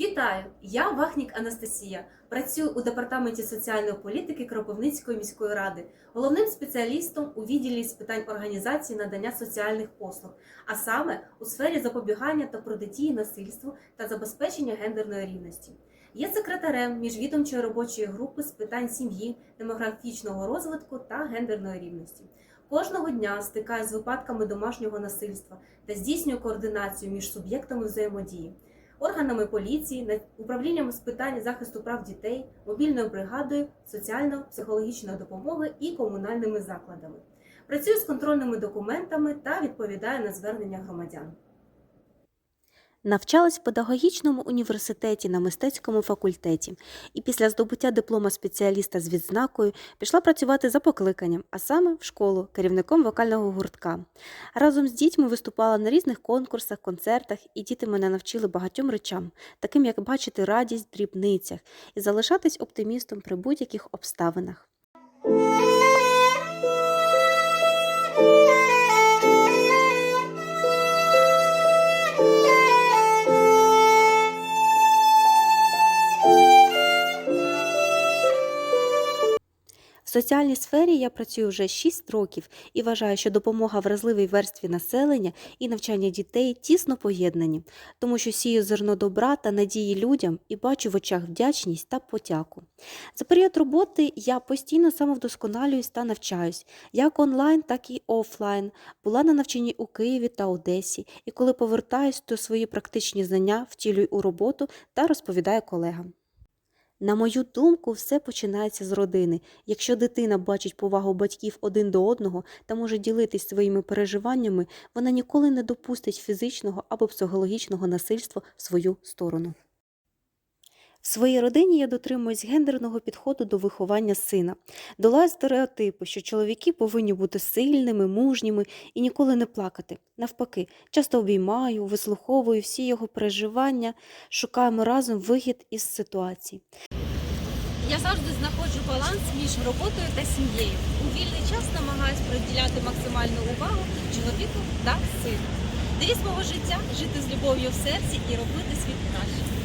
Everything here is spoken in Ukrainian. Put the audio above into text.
Вітаю! Я Вахнік Анастасія. Працюю у департаменті соціальної політики Кропивницької міської ради, головним спеціалістом у відділі з питань організації надання соціальних послуг, а саме у сфері запобігання та протидії насильству та забезпечення гендерної рівності. Є секретарем міжвідомчої робочої групи з питань сім'ї, демографічного розвитку та гендерної рівності. Кожного дня стикаюся з випадками домашнього насильства та здійснюю координацію між суб'єктами взаємодії органами поліції, управлінням з питань захисту прав дітей, мобільною бригадою, соціально-психологічної допомоги і комунальними закладами. Працюю з контрольними документами та відповідаю на звернення громадян. Навчалась в педагогічному університеті на мистецькому факультеті і після здобуття диплома спеціаліста з відзнакою пішла працювати за покликанням, а саме в школу керівником вокального гуртка. Разом з дітьми виступала на різних конкурсах, концертах, і діти мене навчили багатьом речам, таким як бачити радість в дрібницях і залишатись оптимістом при будь-яких обставинах. Соціальній сфері я працюю вже 6 років і вважаю, що допомога вразливій верстві населення і навчання дітей тісно поєднані, тому що сію зерно добра та надії людям і бачу в очах вдячність та потяку. За період роботи я постійно самовдосконалююсь та навчаюсь, як онлайн, так і офлайн. Була на навчанні у Києві та Одесі, і коли повертаюсь, то свої практичні знання втілюю у роботу та розповідаю колегам. На мою думку, все починається з родини. Якщо дитина бачить повагу батьків один до одного та може ділитись своїми переживаннями, вона ніколи не допустить фізичного або психологічного насильства в свою сторону. В своїй родині я дотримуюсь гендерного підходу до виховання сина. Долаю стереотипи, що чоловіки повинні бути сильними, мужніми і ніколи не плакати. Навпаки, часто обіймаю, вислуховую всі його переживання, шукаємо разом вихід із ситуації. Я завжди знаходжу баланс між роботою та сім'єю. У вільний час намагаюсь приділяти максимальну увагу чоловіку та сину. Девіз мого життя жити з любов'ю в серці і робити світ краще.